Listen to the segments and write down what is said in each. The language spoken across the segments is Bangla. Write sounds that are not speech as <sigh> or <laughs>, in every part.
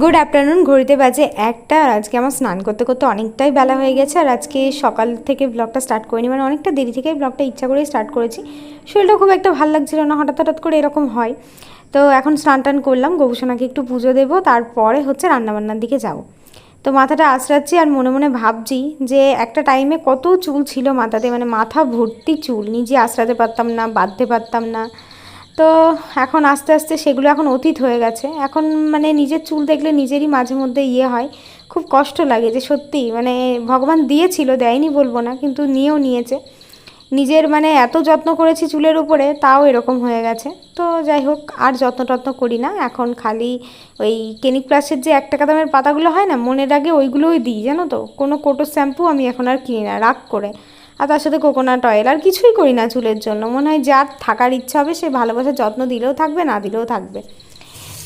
গুড আফটারনুন ঘড়িতে বাজে একটা আর আজকে আমার স্নান করতে করতে অনেকটাই বেলা হয়ে গেছে আর আজকে সকাল থেকে ব্লগটা স্টার্ট করিনি মানে অনেকটা দেরি থেকেই ব্লগটা ইচ্ছা করেই স্টার্ট করেছি। শরীরটা খুব একটা ভালো লাগছিল না, হঠাৎ হঠাৎ করে এরকম হয়। তো এখন স্নান টান করলাম গোপুসোনাকে একটু পুজো দেবো, তারপরে হচ্ছে রান্নাবান্নার দিকে যাব। তো মাথাটা আঁচড়াচ্ছি আর মনে মনে ভাবছি যে একটা টাইমে কত চুল ছিল মাথাতে মানে মাথা ভর্তি চুল, নিজে আঁচড়াতে পারতাম না, বাঁধতে পারতাম না। তো এখন আস্তে আস্তে সেগুলো এখন অতীত হয়ে গেছে। এখন মানে নিজের চুল দেখলে নিজেরই মাঝে মধ্যে ইয়ে হয়। খুব কষ্ট লাগে যে সত্যি মানে ভগবান দিয়েছিল, দেয়নি বলব না, কিন্তু নিয়েও নিয়েছে। নিজের মানে এত যত্ন করেছি চুলের উপরে, তাও এরকম হয়ে গেছে। তো যাই হোক, আর যত্ন টত্ন করি না। এখন খালি ওই কেনিক প্লাসের যে এক টাকা দামের পাতাগুলো হয় না, মনের আগে ওইগুলোই দিই, জানো তো? কোনো কোটো শ্যাম্পু আমি এখন আর কিনি না, রাগ করে। আর তার সাথে কোকোনাট অয়েল আর কিছুই করি না চুলের জন্য। মনে হয় যার থাকার ইচ্ছা হবে, সে ভালোবাসার যত্ন দিলেও থাকবে, না দিলেও থাকবে।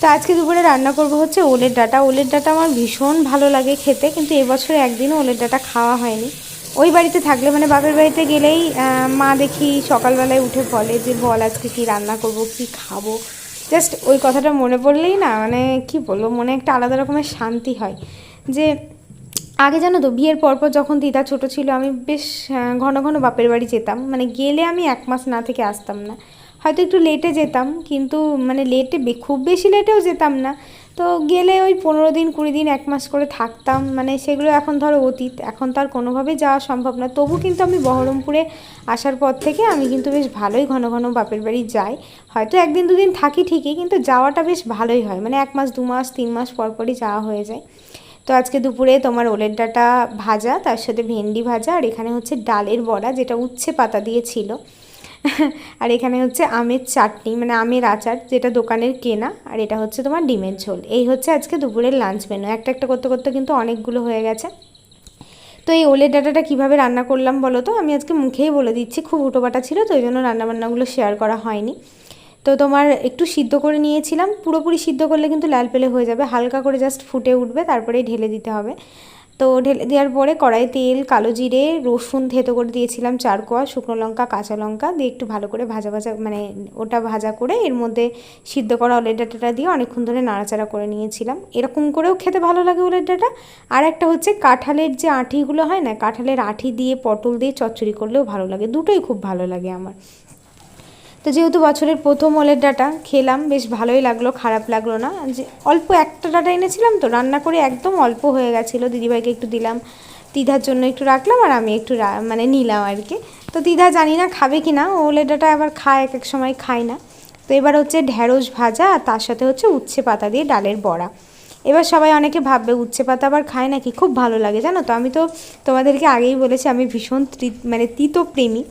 তো আজকে দুপুরে রান্না করব হচ্ছে ওলের ডাটা। ওলের ডাটা আমার ভীষণ ভালো লাগে খেতে, কিন্তু এবছরে একদিনও ওলের ডাটা খাওয়া হয়নি। ওই বাড়িতে থাকলে মানে বাপের বাড়িতে গেলেই মা দেখি সকালবেলায় উঠে বলে যে, বল আজকে কি রান্না করব, কি খাব? জাস্ট ওই কথাটা মনে পড়লেই না মানে কি বলব, মনে একটা আলাদা রকমের শান্তি হয়। যে আগে জানো তো, বিয়ের পরপর যখন দিদা ছোট ছিল, আমি বেশ ঘন ঘন বাপের বাড়ি যেতাম। মানে গেলে আমি এক মাস না থেকে আসতাম না। হয়তো একটু লেটে যেতাম, কিন্তু মানে লেটে খুব বেশি লেটেও যেতাম না। তো গেলে ওই পনেরো দিন, কুড়ি দিন, এক মাস করে থাকতাম। মানে সেগুলো এখন ধরো অতীত, এখন তো আর কোনোভাবেই যাওয়া সম্ভব না। তবু কিন্তু আমি বহরমপুরে আসার পর থেকে আমি কিন্তু বেশ ভালোই ঘন ঘন বাপের বাড়ি যাই। হয়তো একদিন, দুদিন থাকি ঠিকই, কিন্তু যাওয়াটা বেশ ভালোই হয়। মানে এক মাস, দু মাস, তিন মাস পর পরই যাওয়া হয়ে যায়। তো আজকে দুপুরে তোমার ওলের ভাজা, তার সাথে ভেন্ডি ভাজা, আর এখানে হচ্ছে ডালের বড়া, যেটা উচ্ছে পাতা দিয়ে ছিল। <laughs> আর এখানে হচ্ছে আমের চাটনি মানে আমের আচার, যেটা দোকানের কেনা, আর এটা হচ্ছে তোমার ডিমের ঝোল। এই হচ্ছে আজকে দুপুরের লাঞ্চ মেনু একটা একটা করতে করতে কিন্তু অনেকগুলো হয়ে গেছে। তো এই ওলের ডাটাটা কীভাবে রান্না করলাম বলো তো? আমি আজকে মুখেই বলে দিচ্ছি, খুব উটোপাটা ছিল, তো ওই জন্য রান্নাবান্নাগুলো শেয়ার করা হয়নি। তো তোমার একটু সিদ্ধ করে নিয়েছিলাম, পুরোপুরি সিদ্ধ করলে কিন্তু লাল পেলে হয়ে যাবে, হালকা করে জাস্ট ফুটে উঠবে তারপরেই ঢেলে দিতে হবে। তো ঢেলে দেওয়ার পরে কড়াই তেল, কালো জিরে, রসুন থেতো করে দিয়েছিলাম চার কোয়া শুকনো লঙ্কা, কাঁচা লঙ্কা দিয়ে একটু ভালো করে ভাজা ভাজা মানে ওটা ভাজা করে এর মধ্যে সিদ্ধ করা ওলের ডাটাটা দিয়ে অনেকক্ষণ ধরে নাড়াচাড়া করে নিয়েছিলাম। এরকম করেও খেতে ভালো লাগে ওলের ডাটা। আর একটা হচ্ছে কাঁঠালের যে আঁঠিগুলো হয় না, কাঁঠালের আঁঠি দিয়ে পটল দিয়ে চচ্চড়ি করলেও ভালো লাগে, দুটোই খুব ভালো লাগে আমার। তো যেহেতু বছরের প্রথম ওলের ডাটা, খেলাম, বেশ ভালোই লাগল, খারাপ লাগল না। যে অল্প একটা ডাটা এনেছিলাম তো, রান্না করে একদম অল্প হয়ে গেছিল। দিদিভাইকে একটু দিলাম, দিদার জন্য একটু রাখলাম আর আমি একটু মানে নিলাম আর কি। তো দিদা জানি না খাবে কি না, ওলের ডাটা আবার খায়, এক এক সময় খায় না। তো এবার হচ্ছে ঢ্যাঁড়স ভাজা আর তার সাথে হচ্ছে উচ্ছে পাতা দিয়ে ডালের বড়া। এবার সবাই অনেকে ভাববে, উচ্ছে পাতা আবার খায় নাকি? খুব ভালো লাগে, জানো তো? আমি তো তোমাদেরকে আগেই বলেছি, আমি ভীষণ মানে তিতো প্রেমী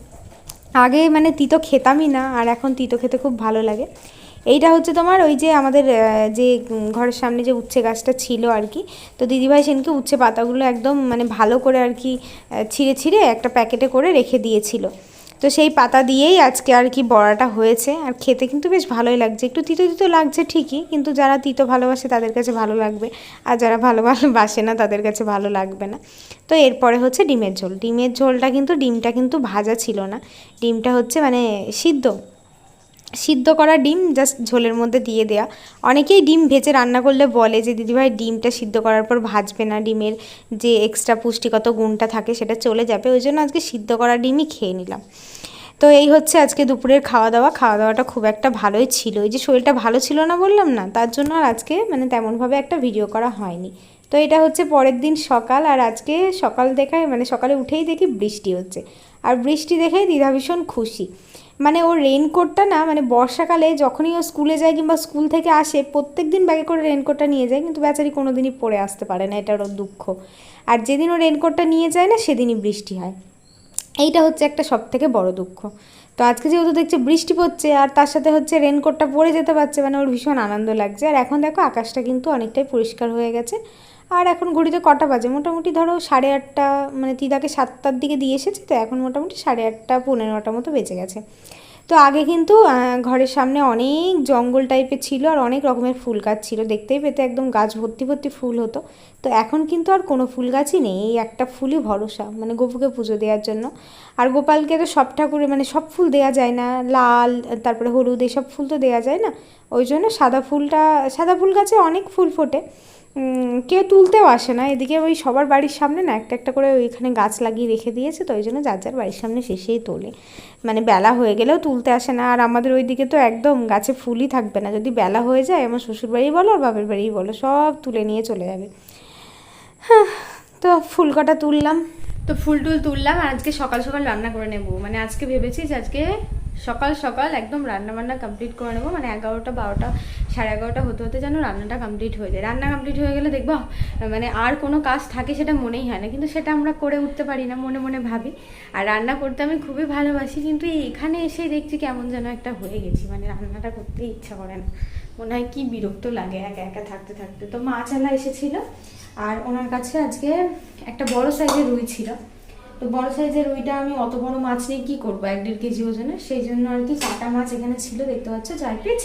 আগে মানে তিতো খেতামই না, আর এখন তিতো খেতে খুব ভালো লাগে। এইটা হচ্ছে তোমার ওই যে আমাদের যে ঘরের সামনে যে উচ্ছে গাছটা ছিল আর কি, তো দিদিভাই সেনকে উচ্ছে পাতাগুলো একদম মানে ভালো করে আর কি ছিঁড়ে ছিঁড়ে একটা প্যাকেটে করে রেখে দিয়েছিল। তো সেই পাতা দিয়েই আজকে আর কি বড়াটা হয়েছে। আর খেতে কিন্তু বেশ ভালোই লাগছে। একটু তিতো তিতো লাগছে ঠিকই, কিন্তু যারা তিতো ভালোবাসে তাদের কাছে ভালো লাগবে। আর যারা ভালো ভালোবাসে না তাদের কাছে ভালো লাগবে না। তো এরপরে হচ্ছে ডিমের ঝোল। ডিমের ঝোলটা কিন্তু, ডিমটা কিন্তু ভাজা ছিল না। ডিমটা হচ্ছে মানে সিদ্ধ। সিদ্ধ করা ডিম জাস্ট ঝোলের মধ্যে দিয়ে দেয়া। অনেকেই ডিম ভেজে রান্না করলে বলে যে দিদিভাই ডিমটা সিদ্ধ করার পর ভাজবে না। ডিমের যে এক্সট্রা পুষ্টিগত গুণটা থাকে সেটা চলে যাবে। ওই জন্য আজকে সিদ্ধ করা ডিমই খেয়ে নিলাম। তো এই হচ্ছে আজকে দুপুরের খাওয়া দাওয়া খাওয়া দাওয়াটা খুব একটা ভালোই ছিল। এই যে শরীরটা ভালো ছিল না বললাম না, তার জন্য আর আজকে মানে তেমনভাবে একটা ভিডিও করা হয়নি। তো এটা হচ্ছে পরের দিন সকাল আর আজকে সকাল দেখায় মানে সকালে উঠেই দেখি বৃষ্টি হচ্ছে। আর বৃষ্টি দেখেই দিদা ভীষণ খুশি। মানে ওর রেনকোটটা না মানে বর্ষাকালে যখনই ও স্কুলে যায় কিংবা স্কুল থেকে আসে প্রত্যেক দিন ব্যাগে করে রেনকোটটা নিয়ে যায়, কিন্তু বেচারি কোনো দিনই পরে আসতে পারে না এটার ওর দুঃখ। আর যেদিন ও রেনকোটটা নিয়ে যায় না, সেদিনই বৃষ্টি হয়। এইটা হচ্ছে একটা সব থেকে বড় দুঃখ। তো আজকে যেহেতু দেখছে বৃষ্টি পড়ছে, আর তার সাথে হচ্ছে রেনকোটটা পরে যেতে পারছে মানে ওর ভীষণ আনন্দ লাগছে। আর এখন দেখো, আকাশটা কিন্তু অনেকটাই পরিষ্কার হয়ে গেছে। আর এখন ঘড়িতে কটা বাজে? মোটামুটি ধরো সাড়ে আটটা মানে দিদাকে সাতটার দিকে দিয়ে এসেছে, তো এখন মোটামুটি সাড়ে আটটা পনেরোটা মতো বেঁচে গেছে। তো আগে কিন্তু ঘরের সামনে অনেক জঙ্গল টাইপের ছিল আর অনেক রকমের ফুল গাছ ছিল। দেখতেই পেতে একদম গাছ ভর্তি ভর্তি ফুল হতো। তো এখন কিন্তু আর কোনো ফুল গাছই নেই, এই একটা ফুলই ভরসা মানে গোপুকে পুজো দেওয়ার জন্য। আর গোপালকে তো সব ঠাকুরে মানে সব ফুল দেওয়া যায় না, লাল, তারপরে হলুদ এইসব ফুল তো দেওয়া যায় না। ওই জন্য সাদা ফুলটা, সাদা ফুল গাছে অনেক ফুল ফোটে। কেউ তুলতেও আসে না। এদিকে ওই সবার বাড়ির সামনে না একটা একটা করে ওইখানে গাছ লাগিয়ে রেখে দিয়েছে, তো ওই জন্য যার যার বাড়ির সামনে শেষেই তোলে। মানে বেলা হয়ে গেলেও তুলতে আসে না। আর আমাদের ওইদিকে তো একদম গাছে ফুলই থাকবে না। যদি বেলা হয়ে যায়, আমার শ্বশুর বাড়ি বলো আর বাপের বাড়ি বলো, সব তুলে নিয়ে চলে যাবে। হ্যাঁ তো ফুল কটা তুললাম। তো ফুল টুল তুললাম আজকে সকাল সকাল রান্না করে নেব। মানে আজকে ভেবেছি যে আজকে সকাল সকাল একদম রান্না বান্না কমপ্লিট করে নেব। মানে এগারোটা, বারোটা, সাড়ে এগারোটা হতে হতে যেন রান্নাটা কমপ্লিট হয়ে যায়। রান্না কমপ্লিট হয়ে গেলে দেখব মানে আর কোনো কাজ থাকে সেটা মনেই হয় না। কিন্তু সেটা আমরা করে উঠতে পারি না, মনে মনে ভাবি। আর রান্না করতে আমি খুবই ভালোবাসি, কিন্তু এখানে এসে দেখছি কেমন যেন একটা হয়ে গেছি। মানে রান্নাটা করতে ইচ্ছা করে না। মনে হয় কী বিরক্ত লাগে একা একা থাকতে থাকতে। তো মা চালা এসেছিল, আর ওনার কাছে আজকে একটা বড় সাইজের রুই ছিল। তো বড় সাইজের ওইটা আমি অত বড় মাছ নিয়ে কি করব? এক দেড় কেজি ওজনের। সেই জন্য আর কি কাটা মাছ এখানে ছিল, দেখতে পাচ্ছ, চার পিস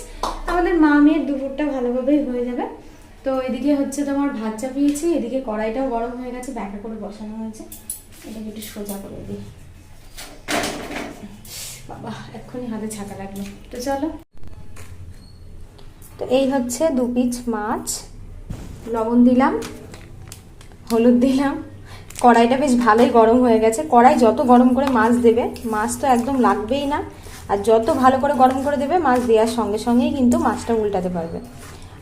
আমাদের মা মেয়ের দুপুরটা ভালোভাবেই হয়ে যাবে। তো এদিকে হচ্ছে তোমার ভাত চাপিয়েছি, এদিকে কড়াইটাও গরম হয়ে গেছে ব্যাকা করে বসানো হয়েছে। এটাকে একটু সোজা করে দিই। বাবা, এক্ষুনি হাতে ছাকা লাগল। তো চলো। তো এই হচ্ছে দু পিস মাছ। লবণ দিলাম, হলুদ দিলাম। কড়াইটা বেশ ভালোই গরম হয়ে গেছে। কড়াই যত গরম করে মাছ দেবে, মাছ তো একদম লাগবেই না। আর যত ভালো করে গরম করে দেবে, মাছ দেওয়ার সঙ্গে সঙ্গেই কিন্তু মাছটা উল্টাতে পারবে।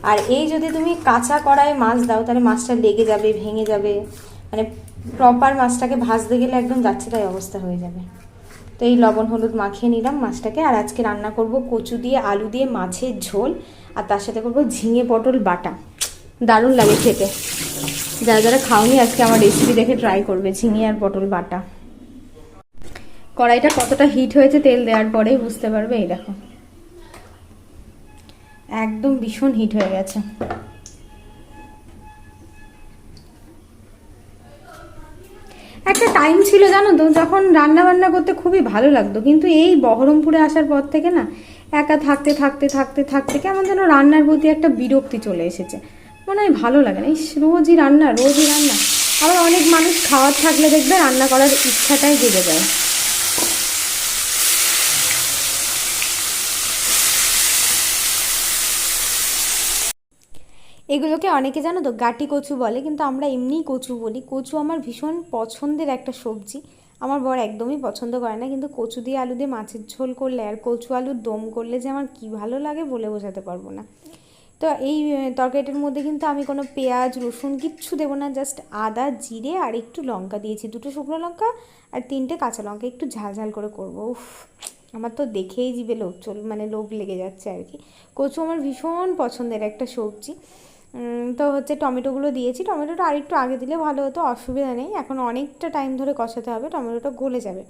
আর এই যদি তুমি কাঁচা কড়াইয়ে মাছ দাও, তাহলে মাছটা লেগে যাবে, ভেঙে যাবে। মানে প্রপার মাছটাকে ভাজতে গেলে একদম যাচ্ছে তাই অবস্থা হয়ে যাবে। তো এই লবণ হলুদ মাখিয়ে নিলাম মাছটাকে। আর আজকে রান্না করব কচু দিয়ে, আলু দিয়ে মাছের ঝোল। আর তার সাথে করব ঝিঙে পটল বাটা। দারুণ লাগে খেতে। যারা যারা খাওনি আজকে আমার রেসিপি দেখে ট্রাই করবে, ঝিঙে আর পটল বাটা। কড়াইটা কতটা হিট হয়েছে তেল দেওয়ার পরেই বুঝতে পারবে, এই দেখো। একদম ভীষণ হিট হয়ে গেছে। একটা টাইম ছিল জানো তো, যখন রান্না বান্না করতে খুবই ভালো লাগতো, কিন্তু এই বহরমপুরে আসার পর থেকে না, একা থাকতে থাকতে থাকতে থাকতে কেমন যেন রান্নার প্রতি একটা বিরক্তি চলে এসেছে। মনে হয় ভালো লাগে না। ইস, রোজই রান্না রোজই রান্না। আবার অনেক মানুষ খাওয়ার থাকলে দেখবে রান্না করার ইচ্ছাটাই জেগে যায়। এগুলোকে অনেকে জানো তো, গাটি কচু বলে, কিন্তু আমরা এমনিই কচু বলি। কচু আমার ভীষণ পছন্দের একটা সবজি। আমার বর একদমই পছন্দ করে না, কিন্তু কচু দিয়ে আলু দিয়ে মাছের ঝোল করলে আর কচু আলুর দম করলে যে আমার কী ভালো লাগে বলে বোঝাতে পারব না। তো এই তরকারিটার মধ্যে কিন্তু আমি কোনো পেঁয়াজ, রসুন কিচ্ছু দেবো না জাস্ট আদা, জিরে আর একটু লঙ্কা দিয়েছি। দুটো শুকনো লঙ্কা আর তিনটে কাঁচা লঙ্কা, একটু ঝাল ঝাল করে করব। উফ, আমার তো দেখেই জিভে লোভ চল মানে লোভ লেগে যাচ্ছে আর কি। কচু আমার ভীষণ পছন্দের একটা সবজি। তো হচ্ছে টমেটোগুলো দিয়েছি। টমেটোটা আরেকটু আগে দিলে ভালো হতো, অসুবিধা নেই। এখন অনেকটা টাইম ধরে কষাতে হবে, টমেটোটা গলে যাবে।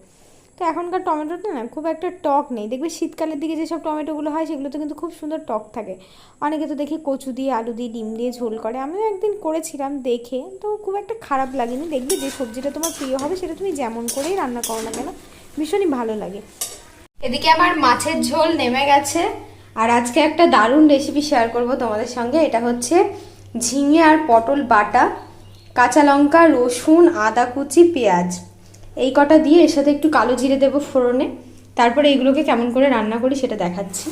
তো এখনকার টমেটোটা না খুব একটা টক নেই। দেখবে শীতকালের দিকে যেসব টমেটোগুলো হয়, সেগুলোতে কিন্তু খুব সুন্দর টক থাকে। অনেকে তো দেখি কচু দিয়ে, আলু দিয়ে, ডিম দিয়ে ঝোল করে। আমিও একদিন করেছিলাম দেখে, তো খুব একটা খারাপ লাগেনি। দেখবে যে সবজিটা তোমার প্রিয় হবে, সেটা তুমি যেমন করেই রান্না করো না কেন, ভীষণই ভালো লাগে। এদিকে আমার মাছের ঝোল নেমে গেছে। আর আজকে একটা দারুণ রেসিপি শেয়ার করব তোমাদের সঙ্গে। এটা হচ্ছে ঝিঙে আর পটল বাটা, কাঁচা লঙ্কা, রসুন, আদা কুচি, পেঁয়াজ। এই কটা দিয়ে এর সাথে একটু কালো জিরে দেবো ফোড়নে। তারপরে এইগুলোকে কেমন করে রান্না করি সেটা দেখাচ্ছি।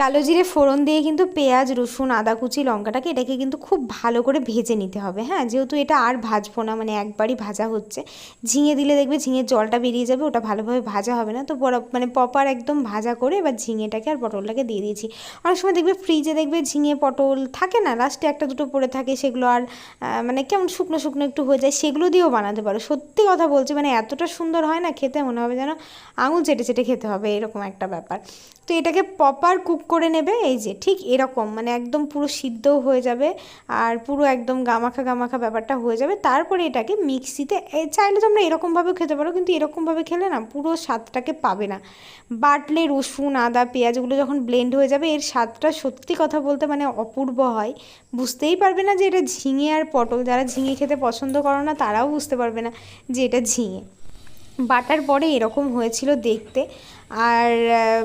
কালো জিরে ফোড়ন দিয়ে কিন্তু পেঁয়াজ, রসুন, আদা কুচি, লঙ্কাটাকে এটাকে কিন্তু খুব ভালো করে ভেজে নিতে হবে। হ্যাঁ যেহেতু এটা আর ভাজবো না মানে একবারই ভাজা হচ্ছে। ঝিঙে দিলে দেখবে ঝিঙের জলটা বেরিয়ে যাবে, ওটা ভালোভাবে ভাজা হবে না। তো মানে পপার একদম ভাজা করে এবার ঝিঙেটাকে আর পটলটাকে দিয়ে দিয়েছি। অনেক সময় দেখবে ফ্রিজে দেখবে ঝিঙে, পটল থাকে না, লাস্টে একটা দুটো পড়ে থাকে, সেগুলো আর মানে কেমন শুকনো শুকনো একটু হয়ে যায়, সেগুলো দিয়েও বানাতে পারো। সত্যি কথা বলছি মানে এতটা সুন্দর হয় না, খেতে মনে হবে যেন আঙুল চেটে চেটে খেতে হবে, এরকম একটা ব্যাপার। তো এটাকে পপার কুক করে নেবে, এই যে ঠিক এরকম মানে একদম পুরো সিদ্ধও হয়ে যাবে আর পুরো একদম গামাখা গামাখা ব্যাপারটা হয়ে যাবে। তারপরে এটাকে মিক্সিতে চাইলে তোমরা এরকমভাবেও খেতে পারো, কিন্তু এরকমভাবে খেলে না পুরো স্বাদটাকে পাবে না। বাটলে রসুন, আদা, পেঁয়াজগুলো যখন ব্লেন্ড হয়ে যাবে, এর স্বাদটা সত্যি কথা বলতে মানে অপূর্ব হয়। বুঝতেই পারবে না যে এটা ঝিঙে আর পটল, যারা ঝিঙে খেতে পছন্দ করো না, তারাও বুঝতে পারবে না যে এটা ঝিঙে। বাটার পরে এরকম হয়েছিল দেখতে। আর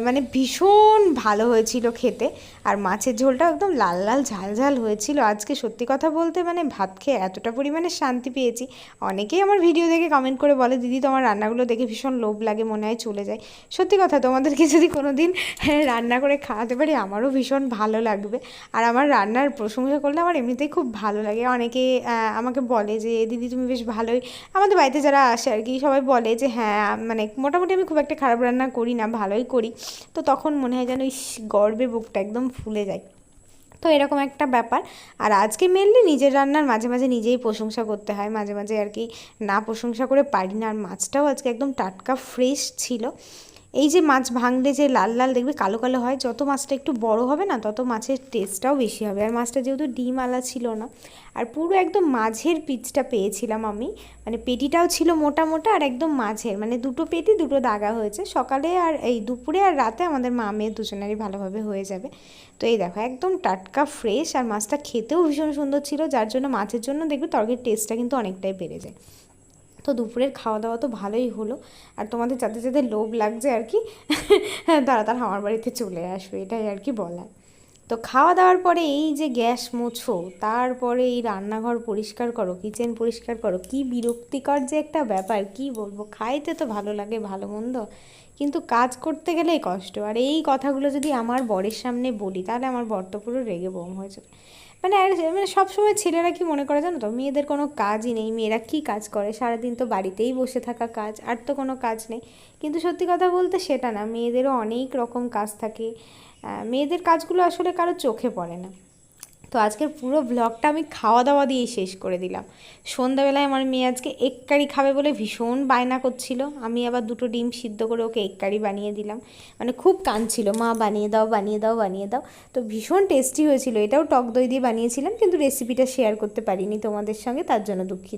মানে ভীষণ ভালো হয়েছিল খেতে। আর মাছের ঝোলটা একদম লাল লাল ঝাল ঝাল হয়েছিল। আজকে সত্যি কথা বলতে মানে ভাত খেয়ে এতটা পরিমাণে শান্তি পেয়েছি। অনেকেই আমার ভিডিও দেখে কমেন্ট করে বলে, দিদি, তোমার রান্নাগুলো দেখে ভীষণ লোভ লাগে, মনে হয় চলে যায়। সত্যি কথা, তোমাদেরকে যদি কোনো দিন <laughs> রান্না করে খাওয়াতে পারি, আমারও ভীষণ ভালো লাগবে। আর আমার রান্নার প্রশংসা করলে আমার এমনিতেই খুব ভালো লাগে। অনেকে আমাকে বলে যে, দিদি, তুমি বেশ ভালোই। আমাদের বাড়িতে যারা আসে আর কি, সবাই বলে যে হ্যাঁ মানে মোটামুটি আমি খুব একটা খারাপ রান্না করি না, ভালোই করি। তো তখন মনে হয় যেন, ইস, গর্বে বুকটা একদম ফুলে যায় তো এরকম একটা ব্যাপার। আর আজকে মেনলি নিজের রান্নার মাঝে মাঝে নিজেই প্রশংসা করতে হয়। মাঝে মাঝে আর কি না প্রশংসা করে পারি না। আর মাছটাও আজকে একদম টাটকা ফ্রেশ ছিল। এই যে মাছ ভাঙলে যে লাল লাল দেখবে কালো কালো হয়, যত মাছটা একটু বড় হবে না, তত মাছের টেস্টটাও বেশি হবে। আর মাছটা যেহেতু ডিম আলা ছিল না, আর পুরো একদম মাঝের পিচটা পেয়েছিলাম আমি মানে পেটিটাও ছিল মোটা মোটা আর একদম মাঝের মানে দুটো পেটি, দুটো দাগা হয়েছে। সকালে আর এই দুপুরে আর রাতে আমাদের মা, মেয়ে দুজনেরই ভালোভাবে হয়ে যাবে। তো এই দেখো, একদম টাটকা ফ্রেশ আর মাছটা খেতেও ভীষণ সুন্দর ছিল, যার জন্য মাছের জন্য দেখবে তরকারির টেস্টটা কিন্তু অনেকটাই বেড়ে যায়। তো দুপুরের খাওয়া দাওয়া তো ভালোই হলো। আর তোমাদের যাদের যাদের লোভ লাগছে আর কি, তারা তারা আমার বাড়িতে চলে আসবে, এটাই আর কি বলার। তো খাওয়া দাওয়ার পরে এই যে গ্যাস মোছো, তারপরে এই রান্নাঘর পরিষ্কার করো, কিচেন পরিষ্কার করো, কি বিরক্তিকর যে একটা ব্যাপার, কি বলব? খাইতে তো ভালো লাগে, ভালো মন্দ। কিন্তু কাজ করতে গেলেই কষ্ট। আর এই কথাগুলো যদি আমার বরের সামনে বলি, তাহলে আমার বর তো পুরো রেগে বোম হয়ে যাবে। মানে মানে সবসময় ছেলেরা কি মনে করে জানো তো? মেয়েদের কোনো কাজই নেই। মেয়েরা কি কাজ করে? সারাদিন তো বাড়িতেই বসে থাকা কাজ, আর তো কোনো কাজ নেই। কিন্তু সত্যি কথা বলতে সেটা না। মেয়েদেরও অনেক রকম কাজ থাকে। মেয়েদের কাজগুলো আসলে কারও চোখে পড়ে না। তো আজকের পুরো ব্লগটা আমি খাওয়া দাওয়া দিয়েই শেষ করে দিলাম। সন্ধ্যাবেলায় আমার মেয়ে আজকে এক কারি খাবে বলে ভীষণ বায়না করছিল। আমি আবার দুটো ডিম সিদ্ধ করে ওকে এক কারি বানিয়ে দিলাম। মানে খুব কাঁদছিল, মা, বানিয়ে দাও বানিয়ে দাও বানিয়ে দাও। তো ভীষণ টেস্টি হয়েছিল। এটাও টক দই দিয়ে বানিয়েছিলাম, কিন্তু রেসিপিটা শেয়ার করতে পারিনি তোমাদের সঙ্গে, তার জন্য দুঃখিত।